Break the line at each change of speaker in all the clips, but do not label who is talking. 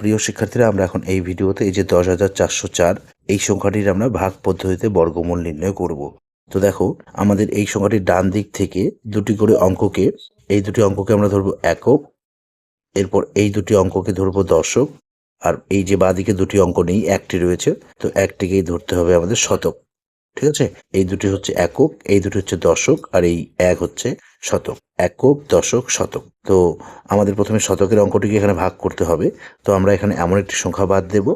প্রিয় শিক্ষার্থীরা, আমরা এখন এই ভিডিওতে এই যে দশ হাজার চারশো চার, এই সংখ্যাটির আমরা ভাগ পদ্ধতিতে বর্গমূল নির্ণয় করব। তো দেখো, আমাদের এই সংখ্যাটির ডান দিক থেকে দুটি করে অঙ্ককে, এই দুটি অঙ্ককে আমরা ধরবো একক, এরপর এই দুটি অঙ্ককে ধরবো দশক, আর এই যে বাদিকে দুটি অঙ্ক নেই, একটি রয়েছে, তো একটিকেই ধরতে হবে আমাদের শতক। ঠিক আছে? এই দুটি হচ্ছে একক, এই দুটি হচ্ছে দশক, আর এই এক হচ্ছে শতক। একক, দশক, শতক। তো আমাদের প্রথমে শতকের অঙ্কটিকে এখানে ভাগ করতে হবে। তো আমরা এখানে এমন একটি সংখ্যা বাদ দেব।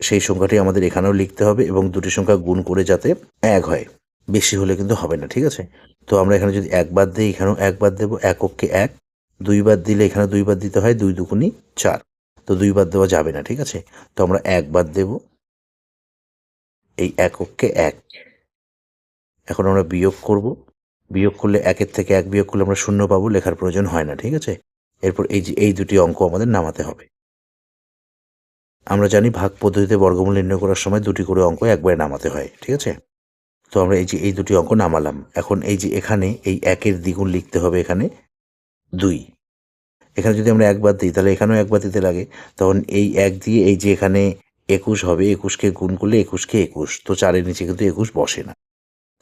সেই সংখ্যাটি আমাদের এখানেও লিখতে হবে এবং দুটি সংখ্যা গুণ করে যাতে এক হয়। বেশি হলে কিন্তু হবে না, ঠিক আছে? তো আমরা এখানে যদি এক বাদ দিই, এখানেও এক বাদ দেবো। একককে এক, দুই বাদ দিলে এখানে দুই বাদ দিতে হয়, দুই দুকুনি চার। তো দুই বাদ দেওয়া যাবে না, ঠিক আছে? তো আমরা এক বাদ দেব। এই একককে এক। এখন আমরা বিয়োগ করব। বিয়োগ করলে একের থেকে এক বিয়োগ করলে আমরা শূন্য পাবো, লেখার প্রয়োজন হয় না, ঠিক আছে? এরপর এই যে, এই দুটি অঙ্ক আমাদের নামাতে হবে। আমরা জানি ভাগ পদ্ধতিতে বর্গমূল নির্ণয় করার সময় দুটি করে অঙ্ক একবারে নামাতে হয়, ঠিক আছে? তো আমরা এই যে, এই দুটি অঙ্ক নামালাম। এখন এই যে, এখানে এই একের দ্বিগুণ লিখতে হবে এখানে দুই। এখানে যদি আমরা একবার দিই, তাহলে এখানেও একবার দিতে লাগে। তখন এই এক দিয়ে এই যে, এখানে একুশ হবে, একুশকে গুণ করলে একুশকে একুশ। তো চারের নিচে কিন্তু একুশ বসে না।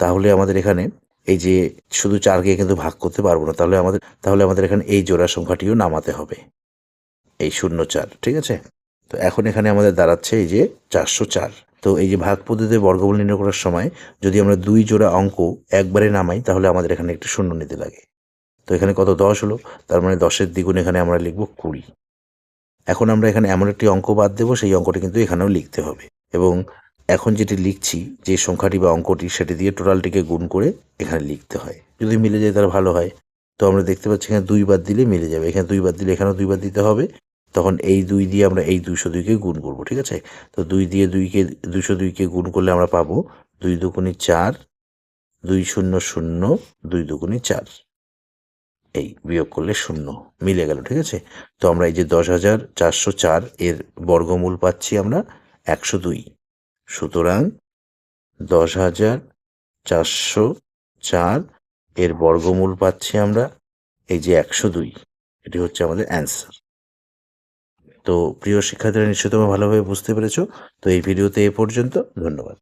তাহলে আমাদের এখানে এই যে শুধু চারকে কিন্তু ভাগ করতে পারব না, তাহলে আমাদের তাহলে আমাদের এখানে এই জোড়া সংখ্যাটিও নামাতে হবে। এই শূন্য চার, ঠিক আছে? তো এখন এখানে আমাদের দাঁড়াচ্ছে এই যে চারশো চার। তো এই যে ভাগ পদ্ধতিতে বর্গমূল নির্ণয় করার সময় যদি আমরা দুই জোড়া অঙ্ক একবারে নামাই, তাহলে আমাদের এখানে একটু শূন্য নিতে লাগে। তো এখানে কত? দশ হলো। তার মানে দশের দ্বিগুণ এখানে আমরা লিখব কুড়ি। এখন আমরা এখানে এমন একটি অঙ্ক বাদ দেবো, সেই অঙ্কটি কিন্তু এখানেও লিখতে হবে। এবং এখন যেটি লিখছি, যে সংখ্যাটি বা অঙ্কটি সেটি দিয়ে টোটালটিকে গুণ করে এখানে লিখতে হয়। যদি মিলে যায় তাহলে ভালো হয়। তো আমরা দেখতে পাচ্ছি এখানে দুই বাদ দিলে মিলে যাবে। এখানে দুই বাদ দিলে এখানেও দুই বাদ দিতে হবে। তখন এই দুই দিয়ে আমরা এই দুইশো দুইকে গুণ করব, ঠিক আছে? তো দুই দিয়ে দুইকে, দুইশো দুইকে গুণ করলে আমরা পাবো দুই দুগুণি চার, দুই শূন্য শূন্য, দুই দুগুণি চার। এই বিয়োগ করলে শূন্য মিলে গেল, ঠিক আছে? তো আমরা এই যে দশ হাজার চারশো চার এর বর্গমূল পাচ্ছি আমরা একশো দুই। সুতরাং দশ হাজার চারশো চার এর বর্গমূল পাচ্ছি আমরা এই যে একশো দুই। এটি হচ্ছে আমাদের অ্যান্সার। তো প্রিয় শিক্ষার্থীরা নিশ্চয় তোমরা ভালোভাবে বুঝতে পেরেছ। তো এই ভিডিওতে এ পর্যন্ত। ধন্যবাদ।